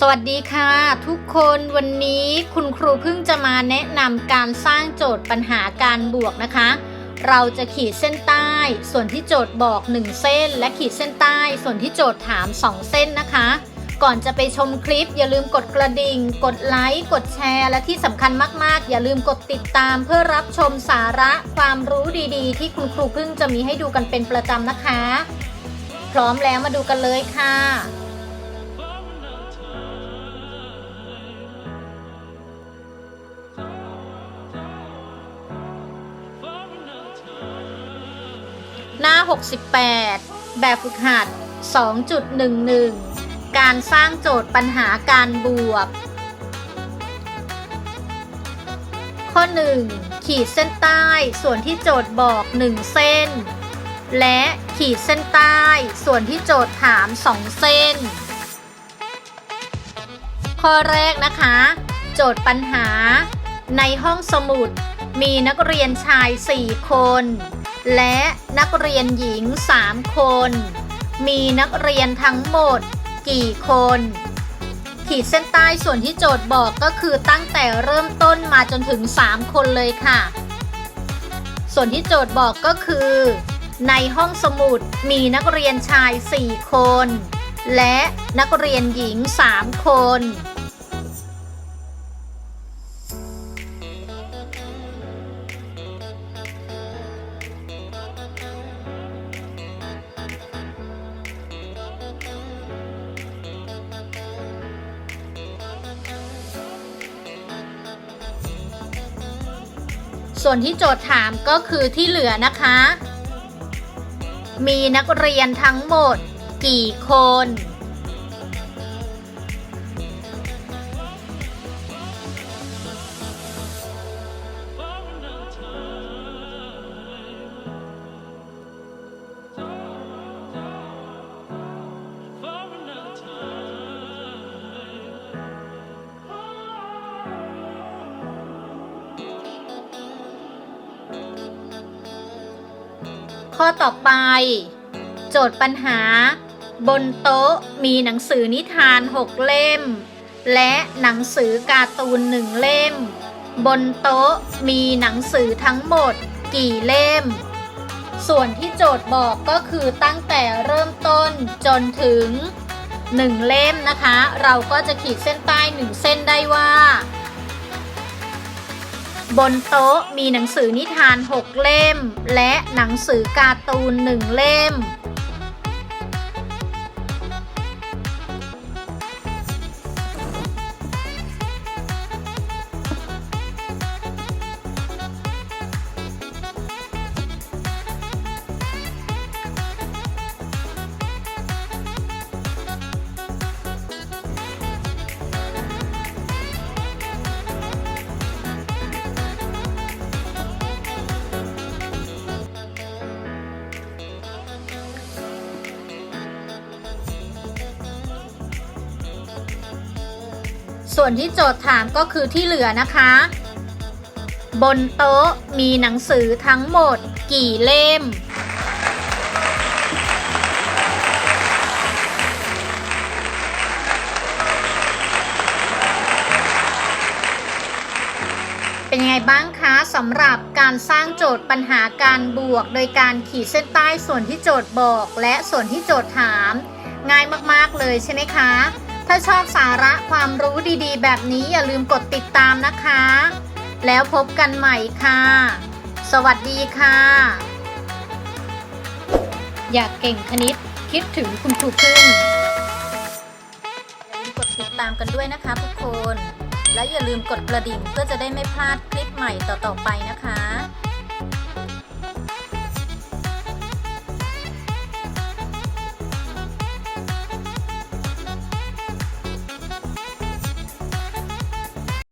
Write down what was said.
สวัสดีค่ะทุกคนวันนี้คุณครูเพิ่งจะมาแนะนำการสร้างโจทย์ปัญหาการบวกนะคะ เราจะขีดเส้นใต้ส่วนที่โจทย์บอก 1 เส้น และขีดเส้นใต้ส่วนที่โจทย์ถาม 2 เส้นนะคะ ก่อนจะไปชมคลิป อย่าลืมกดกระดิ่ง กดไลค์กดแชร์ และที่สำคัญมากๆ อย่าลืมกดติดตามเพื่อรับชมสาระความรู้ดีๆ ที่คุณครูเพิ่งจะมีให้ดูกันเป็นประจำนะคะ พร้อมแล้วมาดูกันเลยค่ะ หน้า 68 แบบฝึกหัด 2.11 การสร้างโจทย์ปัญหาการบวก ข้อ 1 ขีดเส้นใต้ส่วนที่โจทย์บอก 1 เส้น และขีดเส้นใต้ส่วนที่โจทย์ถาม 2 เส้น ข้อแรกนะคะ โจทย์ปัญหา ในห้องสมุดมีนักเรียนชาย 4 คน และนักเรียนหญิง 3 คน มีนักเรียนทั้งหมด กี่คน ขีดเส้นใต้ส่วนที่โจทย์บอกก็คือตั้งแต่เริ่มต้นมาจนถึง 3 คนเลยค่ะ ส่วนที่โจทย์บอกก็คือ ในห้องสมุดมีนักเรียนชาย 4 คน และนักเรียนหญิง 3 คน ส่วนที่โจทย์ถามก็คือที่เหลือนะคะ มีนักเรียนทั้งหมดกี่คน ข้อต่อไป โจทย์ปัญหา บนโต๊ะมีหนังสือนิทาน 6 เล่ม และหนังสือการ์ตูนหนึ่งเล่ม บนโต๊ะมีหนังสือทั้งหมดกี่เล่ม ส่วนที่โจทย์บอกก็คือตั้งแต่เริ่มต้นจนถึง 1 เล่มนะคะ เราก็จะขีดเส้นใต้1เส้นได้ว่า บนโต๊ะมีหนังสือนิทาน 6 เล่ม และหนังสือการ์ตูน 1 เล่ม ส่วนที่โจทย์ถามก็คือที่เหลือนะคะ บนโต๊ะมีหนังสือทั้งหมดกี่เล่ม เป็นยังไงบ้างคะสำหรับการสร้างโจทย์ปัญหาการบวก โดยการขีดเส้นใต้ส่วนที่โจทย์บอก และส่วนที่โจทย์ถาม ง่ายมาก ๆ เลยใช่ไหมคะ ถ้าชอบสาระความรู้ดีๆ แบบนี้อย่าลืมกดติดตามนะคะ แล้วพบกันใหม่ค่ะ สวัสดีค่ะ อยากเก่งคณิตคิดถึงคุณครูพึ่งอย่าลืมกดติดตามกันด้วยนะคะทุกคน และอย่าลืมกดกระดิ่งเพื่อจะได้ไม่พลาดคลิปใหม่ต่อๆไปนะคะ